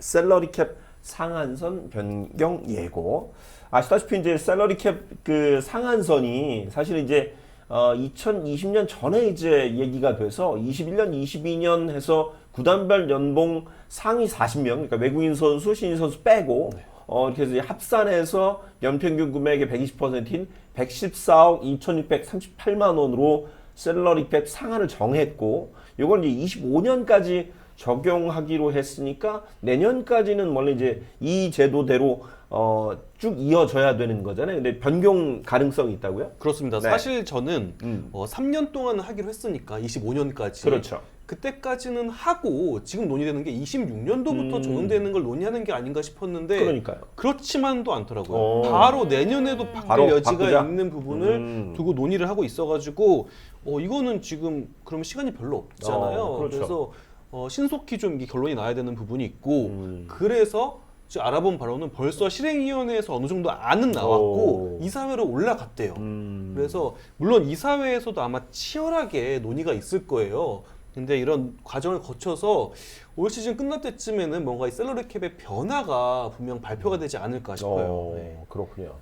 샐러리 캡 상한선 변경 예고. 아시다시피 이제 샐러리 캡그 상한선이 사실 이제 어 2020년 전에 이제 얘기가 돼서 21년, 22년 해서 구단별 연봉 상위 40명, 그러니까 외국인 선수, 신인 선수 빼고 어 이렇게 해서 합산해서 연평균 금액의 120%인 114억 2,638만 원으로 샐러리 캡 상한을 정했고 이걸 이제 25년까지 적용하기로 했으니까 내년까지는 원래 이제 이 제도대로 어, 쭉 이어져야 되는 거잖아요. 근데 변경 가능성이 있다고요? 그렇습니다. 네. 사실 저는 음. 어, 3년 동안 하기로 했으니까 25년까지. 그렇죠. 그때까지는 하고 지금 논의되는 게 26년도부터 음. 적용되는 걸 논의하는 게 아닌가 싶었는데 그러니까요. 그렇지만도 않더라고요. 어. 바로 내년에도 바뀔 바로 여지가 바꾸자? 있는 부분을 음. 두고 논의를 하고 있어가지고 어, 이거는 지금 그러면 시간이 별로 없잖아요. 어, 그렇죠. 그래서 어, 신속히 좀 이게 결론이 나야 되는 부분이 있고 음. 그래서 지금 알아본 바로는 벌써 실행위원회에서 어느 정도 안은 나왔고 오. 이사회로 올라갔대요. 음. 그래서 물론 이사회에서도 아마 치열하게 논의가 있을 거예요. 근데 이런 과정을 거쳐서 올 시즌 끝날 때쯤에는 뭔가 이 셀러리 캡의 변화가 분명 발표가 되지 않을까 싶어요. 어, 네. 그렇군요.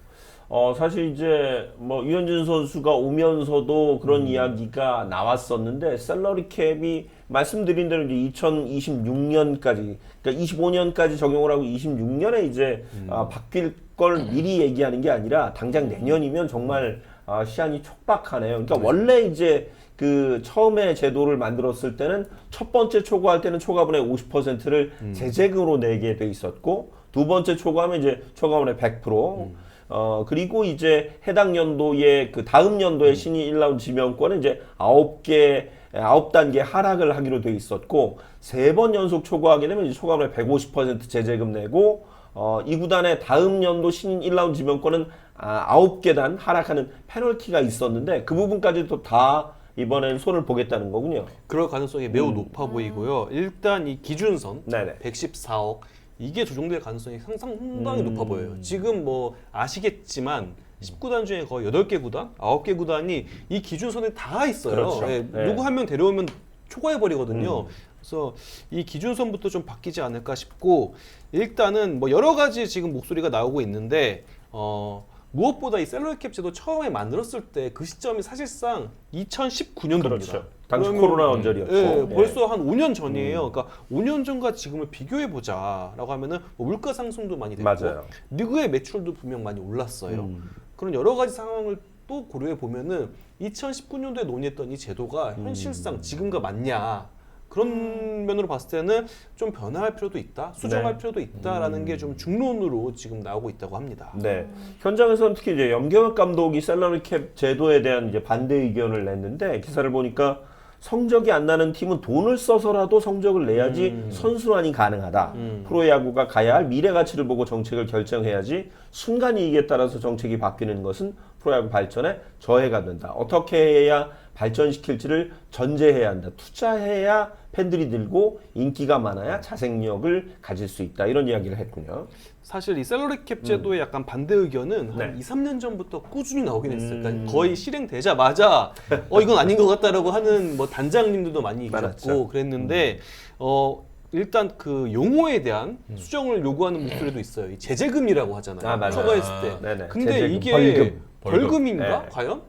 어, 사실 이제 뭐 유현진 선수가 오면서도 그런 음. 이야기가 나왔었는데 셀러리 캡이 말씀드린 대로 이제 2026년까지 그러니까 25년까지 적용을 하고 26년에 이제 음. 아, 바뀔 걸 미리 얘기하는 게 아니라 당장 내년이면 정말 아, 시한이 촉박하네요. 그러니까 원래 이제 그 처음에 제도를 만들었을 때는 첫 번째 초과할 때는 초과분의 50%를 재재금으로 내게 돼 있었고 두 번째 초과하면 이제 초과분의 100%. 어 그리고 이제 해당 연도에 그 다음 연도에 신인 1라운드 지명권은 이제 아홉 개 아홉 단계 하락을 하기로 돼 있었고 세 번 연속 초과하게 되면 이제 초과분의 150% 재재금 내고 어, 이 구단의 다음 연도 신인 1라운드 지명권은 아, 아홉 계단 하락하는 페널티가 있었는데 그 부분까지도 다 이번엔 손을 보겠다는 거군요. 그럴 가능성이 매우 높아 보이고요. 일단 이 기준선 네네. 114억 이게 조정될 가능성이 상상 상당히 음. 높아 보여요. 지금 뭐 아시겠지만 19구단 중에 거의 8개 구단, 9개 구단이 이 기준선에 다 있어요. 그렇죠. 예, 네. 누구 한 명 데려오면 초과해 버리거든요. 음. 그래서 이 기준선부터 좀 바뀌지 않을까 싶고 일단은 뭐 여러 가지 지금 목소리가 나오고 있는데 어 무엇보다 이 셀러리 캡 제도 처음에 만들었을 때 그 시점이 사실상 2019년도입니다. 그렇죠. 당시 코로나 언저리였죠. 예, 네. 벌써 한 5년 전이에요. 그러니까 5년 전과 지금을 비교해 보자라고 하면은 뭐 물가 상승도 많이 됐고 맞아요. 리그의 매출도 분명 많이 올랐어요. 음. 그런 여러 가지 상황을 또 고려해 보면은 2019년도에 논의했던 이 제도가 음. 현실상 지금과 맞냐 그런 면으로 봤을 때는 좀 변화할 필요도 있다, 수정할 네. 필요도 있다라는 게 좀 중론으로 지금 나오고 있다고 합니다. 네. 현장에서는 특히 이제 염경엽 감독이 셀러리 캡 제도에 대한 이제 반대 의견을 냈는데 기사를 보니까 성적이 안 나는 팀은 돈을 써서라도 성적을 내야지 음. 선순환이 가능하다. 음. 프로야구가 가야 할 미래 가치를 보고 정책을 결정해야지 순간 이익에 따라서 정책이 바뀌는 것은 프로야구 발전에 저해가 된다. 어떻게 해야 발전시킬지를 전제해야 한다. 투자해야 팬들이 늘고 인기가 많아야 자생력을 가질 수 있다. 이런 이야기를 했군요. 사실 이 셀러리 캡 제도의 약간 반대 의견은 한 네. 2, 3년 전부터 꾸준히 나오긴 했어요. 음. 그러니까 거의 실행되자마자 어 이건 아닌 것 같다라고 하는 뭐 단장님들도 많이. 계셨고 그랬는데 어 일단 그 용어에 대한 수정을 요구하는 목소리도 있어요. 이 제재금이라고 하잖아요. 아, 맞아요. 초과했을 때. 아, 네네. 근데 제재금, 이게 벌금, 벌금. 인가 네. 과연?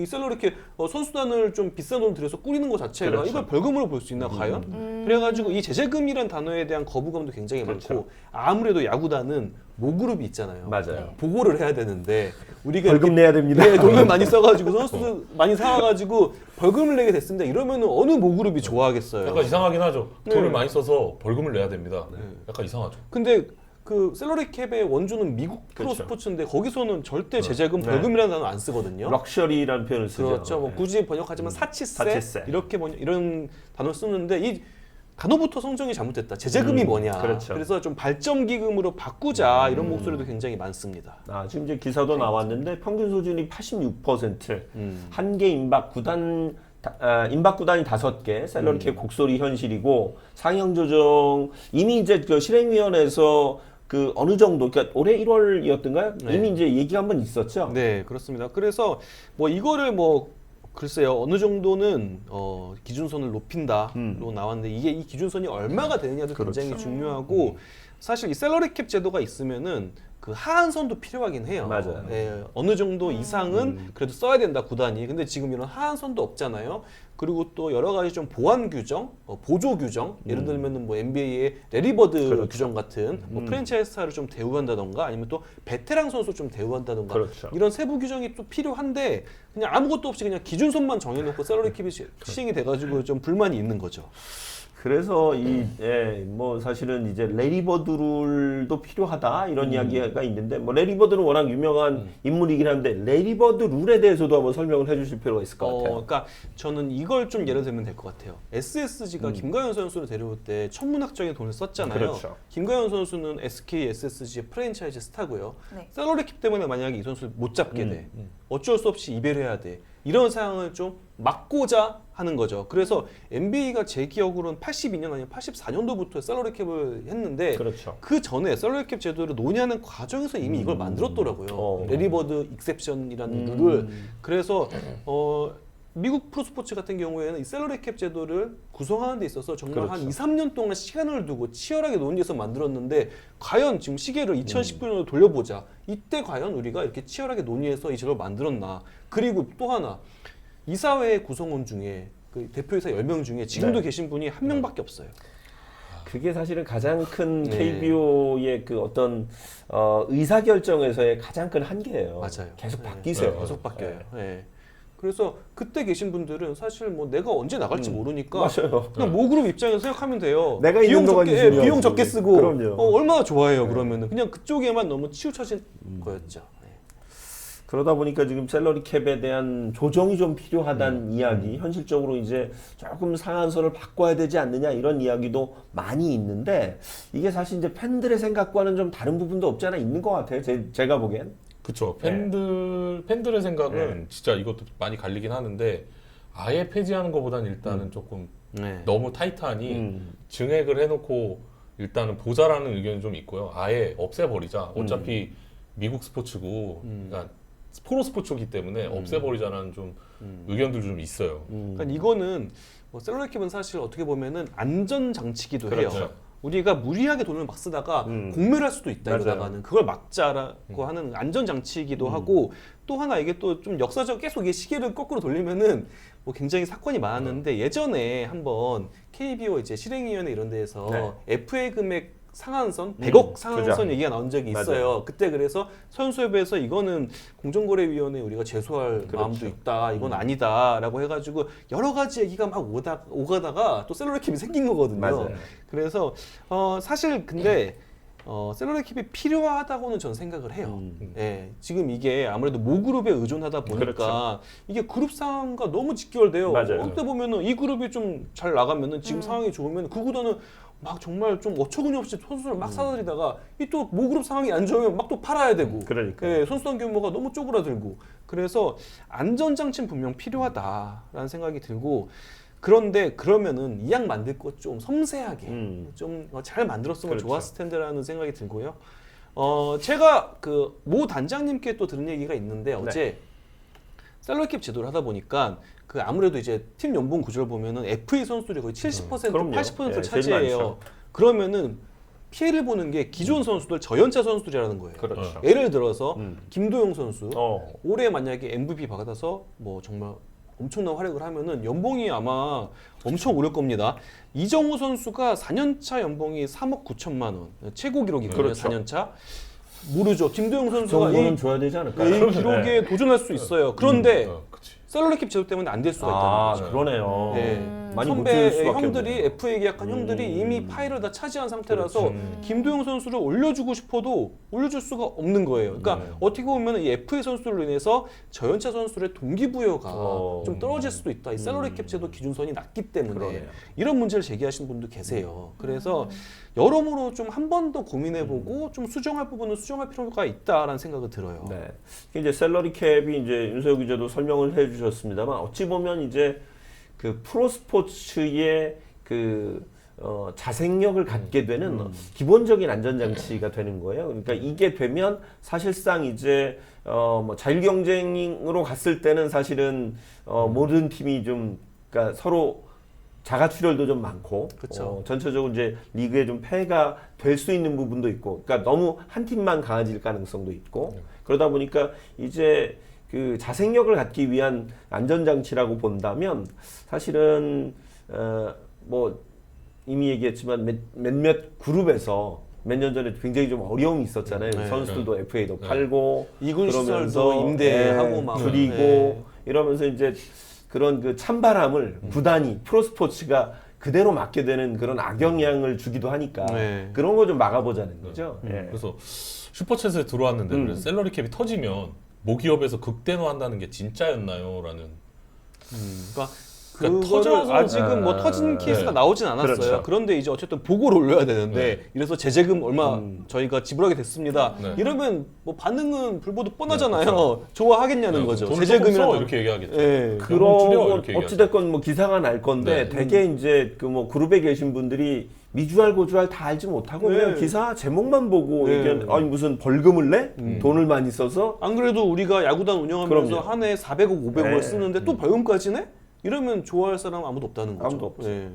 이 셀러리 캡 어, 선수단을 좀 비싼 돈 들여서 꾸리는 것 자체가 그렇죠. 이걸 벌금으로 볼 수 있나 과연? 그래가지고 이 제재금이란 단어에 대한 거부감도 굉장히 그렇죠. 많고 아무래도 야구단은 모그룹이 있잖아요. 맞아요. 보고를 해야 되는데 우리가 벌금 내야 됩니다. 네, 돈을 많이 써가지고 선수들 많이 사와가지고 벌금을 내게 됐습니다. 이러면 어느 모그룹이 좋아하겠어요. 약간 이상하긴 하죠. 네. 돈을 많이 써서 벌금을 내야 됩니다. 약간 이상하죠. 근데 그 셀러리 캡의 원조는 미국 프로 그렇죠. 스포츠인데 거기서는 절대 제재금 네. 벌금이라는 단어 안 쓰거든요. 럭셔리라는 표현을 쓰죠. 그렇죠. 뭐 네. 굳이 번역하지만 사치세, 사치세. 이렇게 번역, 이런 단어 를 쓰는데 이 단어부터 성정이 잘못됐다. 제재금이 음, 뭐냐. 그렇죠. 래서 좀 발전 기금으로 바꾸자 이런 목소리도 굉장히 많습니다. 아, 지금 이제 기사도 나왔는데 평균 수준이 86%. 음. 한개 임박 구단 다- 아, 임박 구단이 다섯 개, 셀러리 캡 곡소리 현실이고 상향 조정 이미 이제 그 실행위원회에서 그 어느 정도 그러니까 올해 1월이었던가요? 네. 이미 이제 얘기 가 한번 있었죠. 네, 그렇습니다. 그래서 뭐 이거를 뭐 글쎄요 어느 정도는 어, 기준선을 높인다로 음. 나왔는데 이게 이 기준선이 얼마가 되느냐도 굉장히 그렇죠. 중요하고 사실 이 셀러리 캡 제도가 있으면은 그 하한선도 필요하긴 해요. 맞아요. 예, 어느 정도 이상은 그래도 써야 된다 구단이. 근데 지금 이런 하한선도 없잖아요. 그리고 또 여러 가지 좀 보완 규정, 어, 보조 규정, 예를 들면은 뭐 NBA의 레리버드 그렇죠. 규정 같은 뭐 프랜차이즈 스타를 좀 대우한다던가 아니면 또 베테랑 선수 좀 대우한다던가 그렇죠. 이런 세부 규정이 또 필요한데 그냥 아무것도 없이 그냥 기준선만 정해놓고 셀러리 캡이 시- 시행이 돼가지고 좀 불만이 있는 거죠. 그래서 이, 음. 예, 뭐 사실은 이제 레리버드 룰도 필요하다 음. 이런 이야기가 있는데 뭐 레리버드는 워낙 유명한 인물이긴 한데 레리버드 룰에 대해서도 한번 설명을 해주실 필요가 있을 것 어, 같아요. 그러니까 저는 이걸 좀 예를 들면 될 것 같아요. 음. SSG가 김가현 선수를 데려올 때 천문학적인 돈을 썼잖아요. 그렇죠. 김가현 선수는 SK SSG의 프랜차이즈 스타고요. 네. 셀러리 캡 때문에 만약에 이 선수를 못 잡게 음, 돼. 어쩔 수 없이 이별해야 돼. 이런 상황을 좀 막고자 하는 거죠. 그래서 NBA가 제 기억으로는 82년 아니면 84년도부터 셀러리 캡을 했는데 그렇죠. 그 전에 셀러리 캡 제도를 논의하는 과정에서 이미 이걸 만들었더라고요. 어. 레리버드 익셉션이라는 룰을. 그래서 어 미국 프로스포츠 같은 경우에는 이 셀러리 캡 제도를 구성하는 데 있어서 정말 한 그렇죠. 2, 3년 동안 시간을 두고 치열하게 논의해서 만들었는데 과연 지금 시계를 2019년으로 돌려보자. 이때 과연 우리가 이렇게 치열하게 논의해서 이 제도를 만들었나. 그리고 또 하나 이사회 구성원 중에 그 대표이사 10명 중에 지금도 네. 계신 분이 한 명밖에 없어요. 그게 사실은 가장 큰 네. KBO의 그 어떤 어, 의사 결정에서의 가장 큰 한계예요. 맞아요. 계속 네. 바뀌세요. 네, 계속 바뀌어요. 예. 그래서 그때 계신 분들은 사실 뭐 내가 언제 나갈지 모르니까 음. 맞아요. 그냥 모그룹 입장에서 생각하면 돼요. 내가 비용 동안이 적게 예, 중요하지. 비용 적게 쓰고 그럼요. 어, 얼마나 좋아해요. 그러면은 그냥 그쪽에만 너무 치우쳐진 거였죠. 예. 그러다 보니까 지금 셀러리 캡에 대한 조정이 좀 필요하다는 음. 이야기, 현실적으로 이제 조금 상한선을 바꿔야 되지 않느냐 이런 이야기도 많이 있는데 이게 사실 이제 팬들의 생각과는 좀 다른 부분도 없지 않아 있는 것 같아요. 제, 제가 보기엔. 그쵸. 네. 팬들 팬들의 생각은 진짜 이것도 많이 갈리긴 하는데 아예 폐지하는 것보다는 일단은 조금 네. 너무 타이트하니 음. 증액을 해놓고 일단은 보자라는 의견이 좀 있고요. 아예 없애버리자. 음. 어차피 미국 스포츠고, 그러니까 프로 스포츠이기 때문에 음. 없애버리자라는 좀 의견들 좀 있어요. 그러니까 이거는 뭐 셀러리 캡은 사실 어떻게 보면은 안전 장치기도 해요. 그렇죠. 우리가 무리하게 돈을 막 쓰다가 음. 공멸할 수도 있다 맞아요. 이러다가는. 그걸 막자라고 하는 안전 장치이기도 하고 또 하나 이게 또 좀 역사적 계속 이게 시계를 거꾸로 돌리면은 뭐 굉장히 사건이 많았는데 예전에 한번 KBO 이제 실행위원회 이런 데에서 FA 금액 상한선 100억 상한선 조작. 얘기가 나온 적이. 있어요. 그때 그래서 선수협에서 이거는 공정거래위원회 우리가 제소할 그렇죠. 마음도 있다. 이건 아니다라고 해가지고 여러 가지 얘기가 막 오다 오가다가 또 셀러리 캡이 생긴 거거든요. 맞아요. 그래서 어, 사실 근데 어, 셀러리 캡이 필요하다고는 저는 생각을 해요. 음. 예, 지금 이게 아무래도 모그룹에 의존하다 보니까 이게 그룹 상황과 너무 직결돼요. 그렇죠. 맞아요. 어때 보면은 이 그룹이 좀 잘 나가면은 지금 상황이 좋으면 그 구단은 막 정말 좀 어처구니 없이 선수를 막 사들이다가 이 또 모그룹 상황이 안 좋으면 막 또 팔아야 되고 그러니까. 예, 선수단 규모가 너무 쪼그라들고 그래서 안전장치는 분명 필요하다라는 생각이 들고 그런데 그러면은 이약 만들 것 좀 섬세하게 음. 좀 잘 만들었으면 그렇죠. 좋았을 텐데라는 생각이 들고요. 어 제가 그 모 단장님께 또 들은 얘기가 있는데 네. 어제 셀러캡 제도를 하다 보니까 그 아무래도 이제 팀 연봉 구조를 보면은 FA 선수들이 거의 70% 음, 그럼요. 80%를 예, 차지해요. 그러면은 피해를 보는 게 기존 선수들 저연차 선수들이라는 거예요. 그렇죠. 예를 들어서 음. 김도영 선수 어. 올해 만약에 MVP 받아서 뭐 정말 엄청난 활약을 하면은 연봉이 아마 엄청 오를 겁니다. 이정우 선수가 4년차 연봉이 3억 9천만 원 최고 기록이거든요. 그렇죠. 4년차 모르죠. 김도영 선수가 이, 줘야 되지 않을까요? 이 기록에 도전할 수 있어요. 그런데 어, 그치. 셀러리캡 제도 때문에 안 될 수가 있다는 아, 거죠. 그러네요. 네. 많이 선배 수밖에 형들이. FA 계약한 형들이 이미 파일을 다 차지한 상태라서 김도영 선수를 올려주고 싶어도 올려줄 수가 없는 거예요. 그러니까 네. 어떻게 보면 이 FA 선수로 인해서 저연차 선수의 동기부여가 어. 좀 떨어질 수도 있다. 이 셀러리 캡 제도 기준선이 낮기 때문에 그러네요. 이런 문제를 제기하신 분도 계세요. 그래서 여러모로 좀 한 번 더 고민해보고 좀 수정할 부분은 수정할 필요가 있다라는 생각이 들어요. 네. 이제 셀러리 캡이 이제 윤석열 기자도 설명을 해주셨습니다만 어찌 보면 이제 그 프로 스포츠의 그 어, 자생력을 갖게 되는 기본적인 안전장치가 되는 거예요. 그러니까 이게 되면 사실상 이제 어, 뭐 자율 경쟁으로 갔을 때는 사실은 어, 모든 팀이 좀 그러니까 서로 자가 출혈도 좀 많고 그쵸. 어, 전체적으로 이제 리그에 좀 폐해가 될 수 있는 부분도 있고 그러니까 너무 한 팀만 강해질 가능성도 있고 네. 그러다 보니까 이제 그 자생력을 갖기 위한 안전장치라고 본다면 사실은 어, 뭐 이미 얘기했지만 몇, 몇몇 그룹에서 몇 년 전에 굉장히 좀 어려움이 있었잖아요. 네. 선수들도 FA도 네. 팔고 이군 시설도 그러면서, 임대하고 예, 막 줄이고 네. 이러면서 이제 그런 그 찬바람을 음. 구단이 프로스포츠가 그대로 맞게 되는 그런 악영향을 주기도 하니까 네. 그런 거 좀 막아보자는 거죠. 예. 그래서 슈퍼챗에 들어왔는데 음. 샐러리 캡이 터지면 모기업에서 극대노한다는 게 진짜였나요?라는 그러니까 그러니까 그거를 터져서- 아직은 뭐 아, 터진 케이스가 네. 나오진 않았어요. 그렇죠. 그런데 이제 어쨌든 보고를 올려야 되는데 네. 이래서 재재금 얼마 음. 저희가 지불하게 됐습니다. 네. 이러면 뭐 반응은 불보듯 뻔하잖아요. 네, 그렇죠. 좋아하겠냐는 거죠. 조금 써 재재금이라도 이렇게 얘기하겠죠. 그러고 이렇게 얘기하죠. 어찌 됐건 뭐 기사가 날 건데 네. 대개 이제 그 뭐 그룹에 계신 분들이 미주알 고주알 다 알지 못하고 그냥 네. 기사 제목만 보고 네. 이게 아니 무슨 벌금을 내 음. 돈을 많이 써서 안 그래도 우리가 야구단 운영하면서 그럼요. 한해 400억, 500억을 네. 쓰는데 또 벌금까지 내? 이러면 좋아할 사람 아무도 없다는 거죠. 아무도 없죠. 예.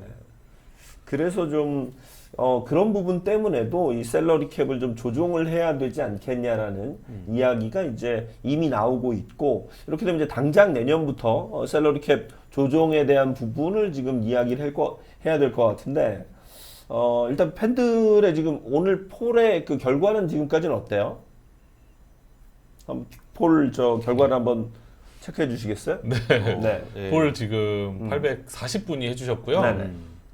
그래서 좀 어, 그런 부분 때문에도 이 셀러리 캡을 좀 조정을 해야 되지 않겠냐라는 이야기가 이제 이미 나오고 있고 이렇게 되면 이제 당장 내년부터 어, 셀러리 캡 조정에 대한 부분을 지금 이야기를 할 거, 해야 될 것 같은데 어, 일단 팬들의 지금 오늘 폴의 그 결과는 지금까지는 어때요? 폴 저 결과를 한번 체크해 주시겠어요? 네. 네. 예. 폴 지금 840분이 해주셨고요. 네네.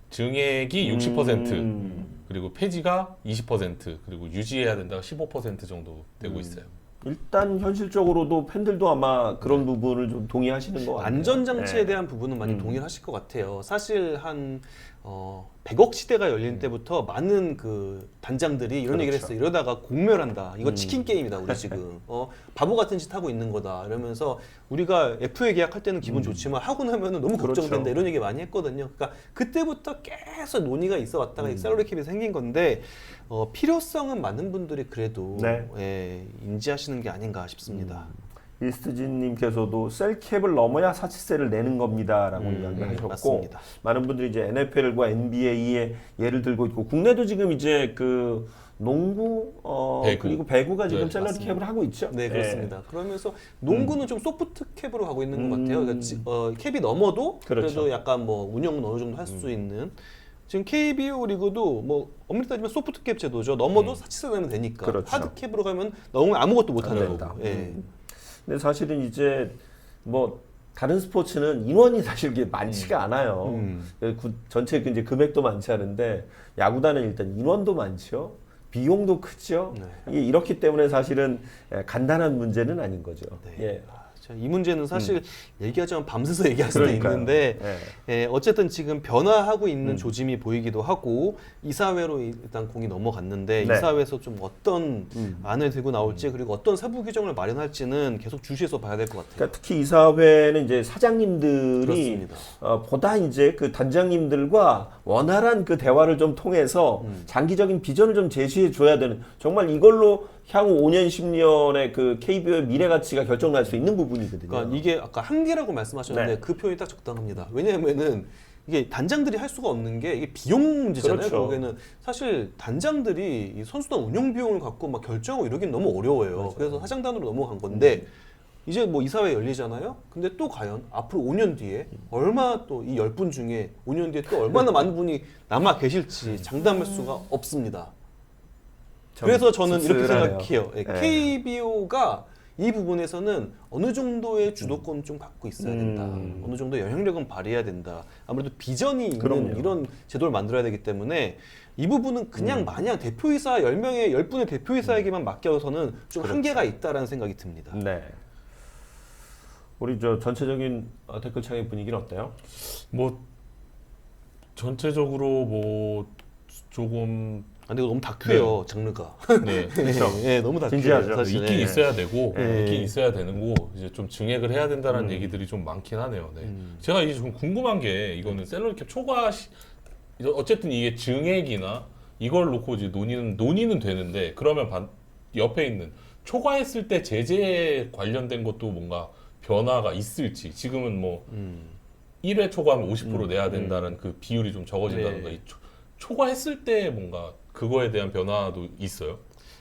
증액이 60% 음. 그리고 폐지가 20% 그리고 유지해야 된다가 15% 정도 되고 음. 있어요. 일단 현실적으로도 팬들도 아마 그런 부분을 좀 동의하시는 것 같아요. 안전장치에 네. 대한 부분은 많이 음. 동의하실 것 같아요. 사실 한 어, 100억 시대가 열린 때부터 많은 그 단장들이 이런 얘기를 음. 그렇죠. 했어요. 이러다가 공멸한다. 이거 음. 치킨 게임이다. 우리 지금 어, 바보 같은 짓 하고 있는 거다. 이러면서 우리가 FA 계약할 때는 기분 좋지만 하고 나면은 너무 음. 그렇죠. 걱정된다. 이런 얘기 많이 했거든요. 그러니까 그때부터 계속 논의가 있어 왔다가 음. 이 셀러리 캡이 생긴 건데 어, 필요성은 많은 분들이 그래도 네. 예, 인지하시는 게 아닌가 싶습니다. 이스트진님께서도 셀캡을 넘어야 사치세를 내는 겁니다라고 음, 이야기를 음, 하셨고 맞습니다. 많은 분들이 이제 NFL과 NBA의 예를 들고 있고 국내도 지금 이제 그 농구 어 배구. 그리고 배구가 지금 네, 셀러리. 캡을 하고 있죠. 네 그렇습니다. 그러면서 농구는 좀 소프트 캡으로 가고 있는 것 음. 같아요. 그러니까 지- 어, 캡이 넘어도 그래도 그렇죠. 음. 약간 뭐 운영은 어느 정도 할수 있는 지금 KBO 리그도 뭐 엄밀히 따지면 소프트 캡 제도죠. 넘어도 사치세 내면 되니까 음. 그렇죠. 하드 캡으로 가면 넘으면 아무것도 못. 거고. 예. 음. 근데 사실은 이제 뭐 다른 스포츠는 인원이 사실 이게 많지가 않아요. 음. 그 구- 전체 그 이제 금액도 많지 않은데 야구단은 일단 인원도 많죠. 비용도 크죠. 네. 이게 이렇기 때문에 사실은 예, 간단한 문제는 아닌 거죠. 네. 예. 자, 이 문제는 사실 얘기하자면 밤새서 얘기할 수도 음. 그러니까요. 있는데 예. 예, 어쨌든 지금 변화하고 있는 음. 조짐이 보이기도 하고 이사회로 일단 공이 넘어갔는데 네. 이사회에서 좀 어떤 음. 안을 들고 나올지 그리고 어떤 세부 규정을 마련할지는 계속 주시해서 봐야 될 것 같아요. 그러니까 특히 이사회는 이제 사장님들이 그렇습니다. 어, 보다 이제 그 단장님들과 원활한 그 대화를 좀 통해서 음. 장기적인 비전을 좀 제시해 줘야 되는 정말 이걸로 향후 5년 10년의 그 KBO의 미래 가치가 결정날 수 있는 부분이거든요. 그러니까 이게 아까 한계라고 말씀하셨는데 네. 그 표현이 딱 적당합니다. 왜냐하면은 이게 단장들이 할 수가 없는 게 이게 비용 문제잖아요. 그렇죠. 결국에는 사실 단장들이 이 선수단 운영 비용을 갖고 막 결정하고 이러긴 너무 어려워요. 그래서 사장단으로 넘어간 건데 이제 뭐 이사회 열리잖아요. 근데 또 과연 앞으로 5년 뒤에 얼마 또이열분 중에 5년 뒤에 또 얼마나 많은 분이 남아 계실지 장담할 수가 없습니다. 참 그래서 저는 이렇게 씁쓸하네요. 생각해요. 예, 예. KBO가 이 부분에서는 어느 정도의 주도권 좀 갖고 있어야 된다. 음. 어느 정도 영향력은 발휘해야 된다. 아무래도 비전이 있는 그럼요. 이런 제도를 만들어야 되기 때문에 이 부분은 음. 그냥 마냥 대표이사 10명의 10분의 대표이사에게만 맡겨서는 좀 그렇죠. 한계가 있다라는 생각이 듭니다. 네. 우리 저 전체적인 어, 댓글창의 분위기는 어때요? 뭐 전체적으로 뭐 조금 아, 근데 이거 너무 다큐예요, 장르가. 네. 그렇죠. 예, 너무 다큐예요. 진지하죠. 사실. 있긴 예. 있어야 되고 네. 있긴 있어야 되는 거 이제 좀 증액을 해야 된다는 음. 얘기들이 좀 많긴 하네요. 네. 음. 제가 이제 좀 궁금한 게 이거는 셀러리캡 초과 시, 어쨌든 이게 증액이나 이걸 놓고 이제 논의는 논의는 되는데 그러면 반, 옆에 있는 초과했을 때 제재 관련된 것도 뭔가 변화가 있을지 지금은 뭐 음. 1회 초과하면 50% 음, 내야 된다는 그 비율이 좀 적어진다든가 네. 초, 초과했을 때 뭔가 그거에 대한 변화도 있어요.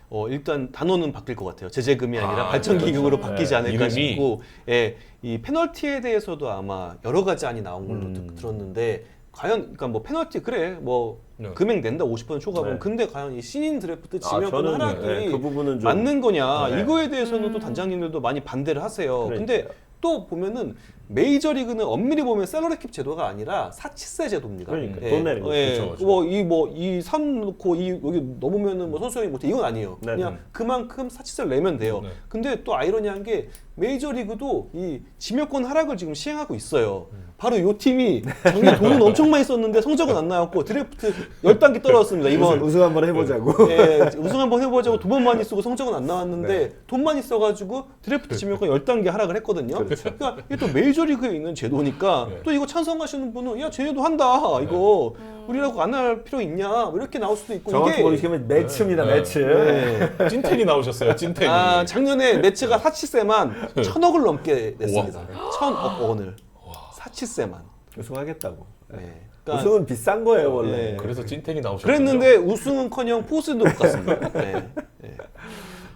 어, 일단 단어는 바뀔 것 같아요. 제재금이 아니라 아, 발전기금으로 그렇죠. 바뀌지 네, 않을까 이름이. 싶고, 예, 이 페널티에 대해서도 아마 여러 가지 안이 나온 걸로 음. 듣- 들었는데, 과연, 그러니까 뭐 페널티 그래, 뭐 네. 금액 낸다 50% 초과분. 네. 근데 과연 이 신인 드래프트 아, 지명권 저는 하락이 네, 그 부분은 좀 맞는 거냐 네. 이거에 대해서는 또 단장님들도 많이 반대를 하세요. 그러니까요. 또 보면은 메이저리그는 엄밀히 보면 셀러리캡 제도가 아니라 사치세 제도입니다. 그러니까 돈 내는 거죠. 예, 그렇죠, 그렇죠. 뭐이 뭐이산 놓고 이 여기 넘으면은 뭐 선수형이 못해 이건 아니에요. 네, 그냥 네. 그만큼 사치세를 내면 돼요. 네. 근데 또 아이러니한 게 메이저리그도 이 지명권 하락을 지금 시행하고 있어요. 바로 요 팀이 작년 돈은 엄청 많이 썼는데 성적은 안 나왔고 드래프트 10단계 떨어졌습니다. 이번 우승, 우승 한번 해보자고. 예, 우승 한번 해보자고 돈 많이 쓰고 성적은 안 나왔는데 돈 많이 써가지고 드래프트 지명권 10단계 하락을 했거든요. 그러니까 이게 또 메이저리그에 있는 제도니까 네. 또 이거 찬성하시는 분은 야 쟤네도 한다 이거 우리라고 안 할 필요 있냐 뭐 이렇게 나올 수도 있고 정확히 이게 보시면 매치입니다, 네. 매치. 네. 찐텐이 나오셨어요. 찐텐이. 아 작년에 매치가 사치세만 천억을 넘게 냈습니다. 천억 원을 사치세만. 우승하겠다고. 네. 그러니까 우승은 비싼 거예요 원래. 네. 그래서 찐텐이 나오셨어요. 그랬는데 우승은커녕 포스도 못 갔습니다. 네. 네.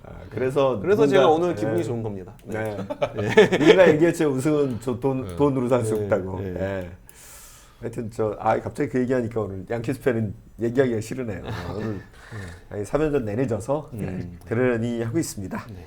아, 그래서 그래서 누군가- 제가 오늘 기분이 네. 좋은 겁니다. 네. 네. 누가 얘기했죠 우승은 저돈 네. 돈으로 살수 네. 없다고. 네. 네. 하여튼 저 아 갑자기 그 얘기하니까 오늘 양키스 팬은 얘기하기가 싫으네요. 오늘 아니, 3연전 내내 져서 음. 그러니 하고 있습니다. 네.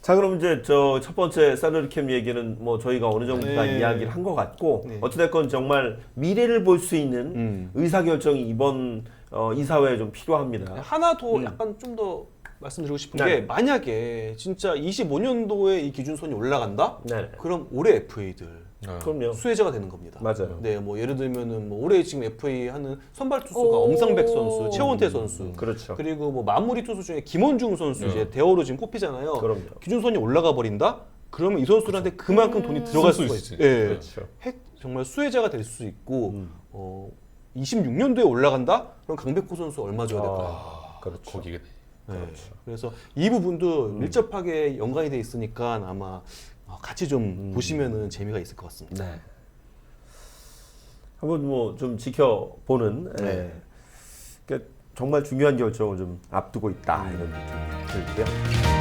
자 그럼 이제 저 첫 번째 살러리 캠 얘기는 뭐 저희가 어느 정도 다 네. 이야기를 한 것 같고 네. 어찌됐건 정말 미래를 볼 수 있는 음. 의사 결정이 이번 어, 이사회에 좀 필요합니다. 하나 더 음. 약간 좀 더 말씀드리고 싶은 네. 게 만약에 진짜 25년도에 이 기준선이 올라간다? 네, 그럼 올해 FA들 네. 그럼요. 수혜자가 되는 겁니다. 맞아요. 네, 뭐 예를 들면은 뭐 올해 지금 FA 하는 선발 투수가 오. 엄상백 선수, 최원태 선수, 그렇죠. 그리고 뭐 마무리 투수 중에 김원중 선수 네. 이제 대어로 지금 꼽히잖아요. 그럼요. 기준선이 올라가 버린다? 그러면 이 선수들한테 그만큼 돈이 들어갈 쓸 수가 수 있어요. 예. 그렇죠. 핵- 정말 수혜자가 될 수 있고 음. 어, 26년도에 올라간다? 그럼 강백호 선수 얼마 줘야 될까요? 아, 그렇죠. 거기가 네. 그래서 이 부분도 밀접하게 연관이 돼 있으니까 아마 어, 같이 좀 보시면은 재미가 있을 것 같습니다. 네. 한번 뭐 좀 지켜보는 네. 예. 그러니까 정말 중요한 결정을 좀 앞두고 있다 이런 느낌이 들고요.